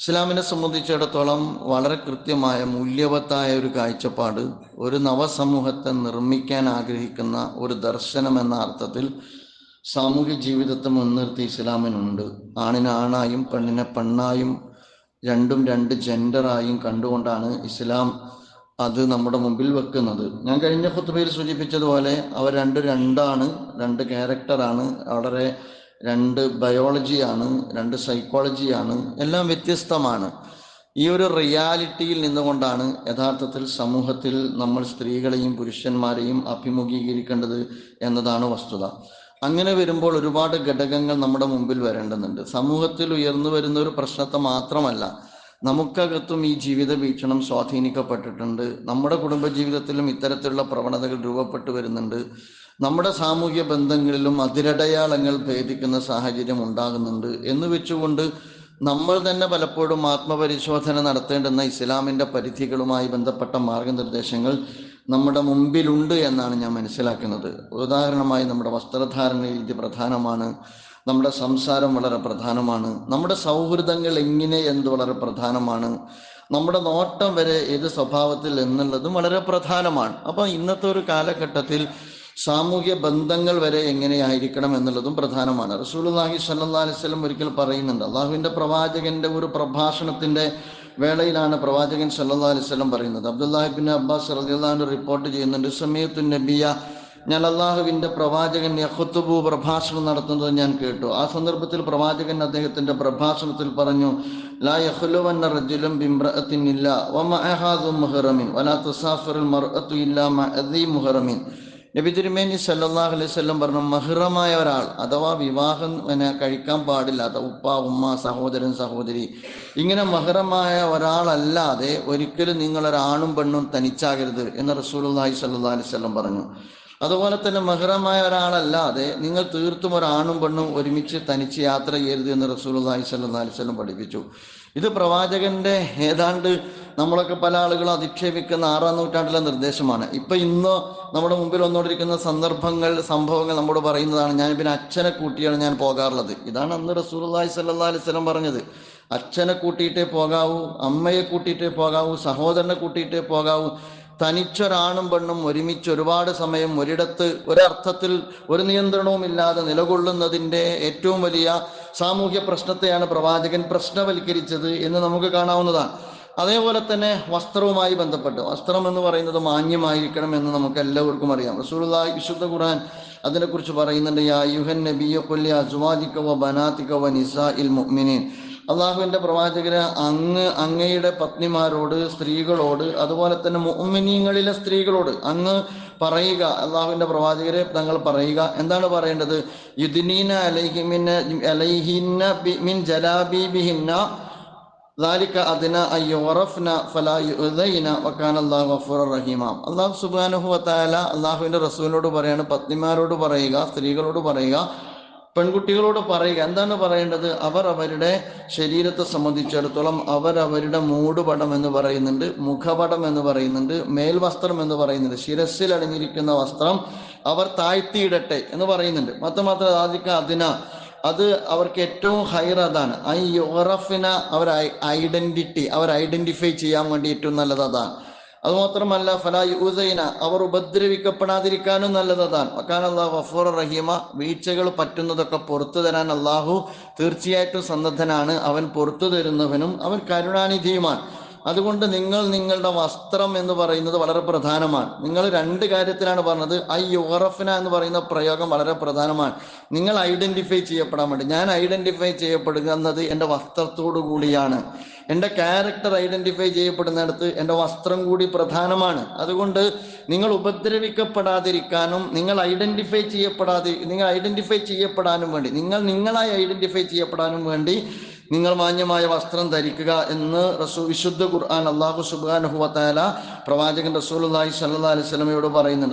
ഇസ്ലാമിനെ സംബന്ധിച്ചിടത്തോളം വളരെ കൃത്യമായ മൂല്യവത്തായ ഒരു കാഴ്ചപ്പാട് ഒരു നവസമൂഹത്തെ നിർമ്മിക്കാൻ ആഗ്രഹിക്കുന്ന ഒരു ദർശനം എന്ന അർത്ഥത്തിൽ സാമൂഹ്യ ജീവിതത്തെ മുൻനിർത്തി ഇസ്ലാമിനുണ്ട്. ആണിനെ ആണായും പെണ്ണിനെ പെണ്ണായും രണ്ടും രണ്ട് ജെൻഡറായും കണ്ടുകൊണ്ടാണ് ഇസ്ലാം അത് നമ്മുടെ മുമ്പിൽ വെക്കുന്നത്. ഞാൻ കഴിഞ്ഞ ഖുത്ബയിൽ സൂചിപ്പിച്ചതുപോലെ അവർ രണ്ട് രണ്ടാണ് രണ്ട് ക്യാരക്ടറാണ്. വളരെ രണ്ട് ബയോളജിയാണ് രണ്ട് സൈക്കോളജിയാണ് എല്ലാം വ്യത്യസ്തമാണ്. ഈ ഒരു റിയാലിറ്റിയിൽ നിന്നുകൊണ്ടാണ് യഥാർത്ഥത്തിൽ സമൂഹത്തിൽ നമ്മൾ സ്ത്രീകളെയും പുരുഷന്മാരെയും അഭിമുഖീകരിക്കേണ്ടത് എന്നതാണ് വസ്തുത. അങ്ങനെ വരുമ്പോൾ ഒരുപാട് ഘടകങ്ങൾ നമ്മുടെ മുമ്പിൽ വരേണ്ടതുണ്ട്. സമൂഹത്തിൽ ഉയർന്നു വരുന്ന ഒരു പ്രശ്നത്തെ മാത്രമല്ല നമുക്കകത്തും ഈ ജീവിത വീക്ഷണം സ്വാധീനിക്കപ്പെട്ടിട്ടുണ്ട്. നമ്മുടെ കുടുംബ ജീവിതത്തിലും ഇത്തരത്തിലുള്ള പ്രവണതകൾ രൂപപ്പെട്ടു വരുന്നുണ്ട്. നമ്മുടെ സാമൂഹ്യ ബന്ധങ്ങളിലും അതിരടയാളങ്ങൾ ഭേദിക്കുന്ന സാഹചര്യം ഉണ്ടാകുന്നുണ്ട് എന്ന് വെച്ചുകൊണ്ട് നമ്മൾ തന്നെ പലപ്പോഴും ആത്മപരിശോധന നടത്തേണ്ടുന്ന ഇസ്ലാമിന്റെ പരിധികളുമായി ബന്ധപ്പെട്ട മാർഗനിർദ്ദേശങ്ങൾ നമ്മുടെ മുമ്പിലുണ്ട് എന്നാണ് ഞാൻ മനസ്സിലാക്കുന്നത്. ഉദാഹരണമായി നമ്മുടെ വസ്ത്രധാരണ രീതി പ്രധാനമാണ്. നമ്മുടെ സംസാരം വളരെ പ്രധാനമാണ്. നമ്മുടെ സൗഹൃദങ്ങൾ എങ്ങനെ എന്ത് വളരെ പ്രധാനമാണ്. നമ്മുടെ നോട്ടം വരെ ഏത് സ്വഭാവത്തിൽ എന്നുള്ളതും വളരെ പ്രധാനമാണ്. അപ്പോൾ ഇന്നത്തെ ഒരു കാലഘട്ടത്തിൽ സാമൂഹ്യ ബന്ധങ്ങൾ വരെ എങ്ങനെയായിരിക്കണം എന്നുള്ളതും പ്രധാനമാണ്. സ്വല്ലല്ലാഹി അലൈഹി വസല്ലം ഒരിക്കൽ പറയുന്നുണ്ട് അള്ളാഹുവിന്റെ പ്രവാചകന്റെ ഒരു പ്രഭാഷണത്തിന്റെ വേളയിലാണ് പ്രവാചകൻ സല്ലാ അലൈഹി വസല്ലം പറയുന്നത്. അബ്ദുല്ലാഹിബിൻ അബ്ബാസ് റളിയല്ലാഹു റിപ്പോർട്ട് ചെയ്യുന്നുണ്ട് സമയത്തു നബിയ ഞാൻ അള്ളാഹുവിന്റെ പ്രവാചകൻ യഹുത്തുബു പ്രഭാഷണം നടത്തുന്നത് ഞാൻ കേട്ടു. ആ സന്ദർഭത്തിൽ പ്രവാചകൻ അദ്ദേഹത്തിന്റെ പ്രഭാഷണത്തിൽ പറഞ്ഞു ലാ മുഹറമിൻ വലാ മുഹറമിൻ. നബി തിരുമേനി സല്ലല്ലാഹു അലൈഹി വസല്ലം പറഞ്ഞു മഹിറമായ ഒരാൾ അഥവാ വിവാഹം പിന്നെ കഴിക്കാൻ പാടില്ലാത്ത ഉപ്പ ഉമ്മ സഹോദരൻ സഹോദരി ഇങ്ങനെ മഹിറമായ ഒരാളല്ലാതെ ഒരിക്കലും നിങ്ങൾ ഒരാണും പെണ്ണും തനിച്ചാകരുത് എന്ന് റസൂലുള്ളാഹി സല്ലല്ലാഹു അലൈഹി വസല്ലം പറഞ്ഞു. അതുപോലെ തന്നെ മഹിറമായ ഒരാളല്ലാതെ നിങ്ങൾ തീർത്തും ഒരാണും പെണ്ണും ഒരുമിച്ച് തനിച്ച് യാത്ര ചെയ്യരുത് എന്ന് റസൂലുള്ളാഹി സല്ലല്ലാഹു അലൈഹി വസല്ലം പഠിപ്പിച്ചു. ഇത് പ്രവാചകന്റെ ഏതാണ്ട് നമ്മളൊക്കെ പല ആളുകളും അധിക്ഷേപിക്കുന്ന ആറാം നൂറ്റാണ്ടിലെ നിർദ്ദേശമാണ്. ഇപ്പൊ ഇന്ന് നമ്മുടെ മുമ്പിൽ വന്നുകൊണ്ടിരിക്കുന്ന സന്ദർഭങ്ങൾ സംഭവങ്ങൾ നമ്മോട് പറയുന്നതാണ് ഞാൻ പിന്നെ അച്ഛനെ കൂട്ടിയാണ് ഞാൻ പോകാറുള്ളത്. ഇതാണ് അന്ന് സല്ലല്ലാഹു അലൈഹി വസല്ലം പറഞ്ഞത്. അച്ഛനെ കൂട്ടിയിട്ടേ പോകാവൂ അമ്മയെ കൂട്ടിയിട്ടേ പോകാവൂ സഹോദരനെ കൂട്ടിയിട്ടേ പോകാവൂ തനിച്ചൊരാണും പെണ്ണും ഒരുമിച്ച് ഒരുപാട് സമയം ഒരിടത്ത് ഒരർത്ഥത്തിൽ ഒരു നിയന്ത്രണവും ഇല്ലാതെ നിലകൊള്ളുന്നതിന്റെ ഏറ്റവും വലിയ സാമൂഹ്യ പ്രശ്നത്തെയാണ് പ്രവാചകൻ പ്രശ്നവൽക്കരിച്ചത് എന്ന് നമുക്ക് കാണാവുന്നതാണ്. അതേപോലെ തന്നെ വസ്ത്രവുമായി ബന്ധപ്പെട്ട്. വസ്ത്രം എന്ന് പറയുന്നത് മാന്യമായിരിക്കണം എന്ന് നമുക്ക് എല്ലാവർക്കും അറിയാം. റസൂലുള്ളാഹി വിശുദ്ധ ഖുർആൻ അതിനെക്കുറിച്ച് പറയുന്നുണ്ട് യാ യുഹൻ നബിയ കൊല്ലി അസ്വാദിക്ക വ നിസ വ നിസാ ഇൽ മുഅ്മിനീൻ. അള്ളാഹുവിന്റെ പ്രവാചകര് അങ്ങ് അങ്ങയുടെ പത്നിമാരോട് സ്ത്രീകളോട് അതുപോലെ തന്നെ മുഅ്മിനീങ്ങളിലെ സ്ത്രീകളോട് അങ്ങ് പറയുക അള്ളാഹുവിന്റെ പ്രവാചകരെ തങ്ങൾ പറയുക എന്താണ് പറയേണ്ടത് യുദ്നീന അലൈഹിമിന അലൈഹിന്ന ബി- മിൻ ജലാബീബിഹിന്ന ذلك أدنى أن يعرفن فلا يؤذين وكان الله غفورا رحيما അള്ളാഹു സുബ്ഹാനഹു വതആല അള്ളാഹുവിന്റെ റസൂലിനോട് പറയാണ് പത്നിമാരോട് പറയുക സ്ത്രീകളോട് പറയുക പെൺകുട്ടികളോട് പറയുക എന്താണ് പറയേണ്ടത്? അവർ അവരുടെ ശരീരത്തെ സംബന്ധിച്ചിടത്തോളം അവർ അവരുടെ മൂടുപടം എന്ന് പറയുന്നുണ്ട് മുഖപടം എന്ന് പറയുന്നുണ്ട് മേൽവസ്ത്രം എന്ന് പറയുന്നുണ്ട്. ശിരസിൽ അണിഞ്ഞിരിക്കുന്ന വസ്ത്രം അവർ താഴ്ത്തിയിടട്ടെ എന്ന് പറയുന്നുണ്ട്. മാത്രമാത്രം ആദ്യക്ക അതിന അത് അവർക്ക് ഏറ്റവും ഹയർ അതാണ്. ഐ യോറഫിന അവർ ഐഡന്റിറ്റി അവർ ഐഡന്റിഫൈ ചെയ്യാൻ വേണ്ടി ഏറ്റവും നല്ലത് അതാണ്. അതുമാത്രമല്ല ഫലായി യൂസൈന അവർ ഉപദ്രവിക്കപ്പെടാതിരിക്കാനും നല്ലതാണ് വക്കാൻ അള്ളാഹു ഗഫൂർ റഹീമ വീഴ്ചകൾ പറ്റുന്നതൊക്കെ പുറത്തു തരാൻ അള്ളാഹു തീർച്ചയായിട്ടും സന്നദ്ധനാണ്. അവൻ പുറത്തു തരുന്നവനും അവൻ കരുണാനിധിയുമാണ്. അതുകൊണ്ട് നിങ്ങൾ നിങ്ങളുടെ വസ്ത്രം എന്ന് പറയുന്നത് വളരെ പ്രധാനമാണ്. നിങ്ങൾ രണ്ട് കാര്യത്തിലാണ് പറഞ്ഞത്. ഐ യുറഫന എന്ന് പറയുന്ന പ്രയോഗം വളരെ പ്രധാനമാണ്. നിങ്ങൾ ഐഡന്റിഫൈ ചെയ്യപ്പെടാൻ വേണ്ടി. ഞാൻ ഐഡന്റിഫൈ ചെയ്യപ്പെടുന്നത് എന്റെ വസ്ത്രത്തോടു കൂടിയാണ്. എന്റെ ക്യാരക്ടർ ഐഡന്റിഫൈ ചെയ്യപ്പെടുന്നിടത്ത് എന്റെ വസ്ത്രം കൂടി പ്രധാനമാണ്. അതുകൊണ്ട് നിങ്ങൾ ഉപദ്രവിക്കപ്പെടാതിരിക്കാനും നിങ്ങൾ ഐഡന്റിഫൈ ചെയ്യപ്പെടാതി നിങ്ങൾ ഐഡന്റിഫൈ ചെയ്യപ്പെടാനും വേണ്ടി നിങ്ങൾ നിങ്ങളായി ഐഡന്റിഫൈ ചെയ്യപ്പെടാനും വേണ്ടി നിങ്ങൾ മാന്യമായ വസ്ത്രം ധരിക്കുക എന്ന് റസൂ വിശുദ്ധ ഖുർആൻ അള്ളാഹു സുബാനുഹുവത്താല പ്രവാചകൻ റസൂലുള്ളാഹി സ്വല്ലല്ലാഹി അലൈഹി വസല്ലമയോട് പറയുന്നുണ്ട്.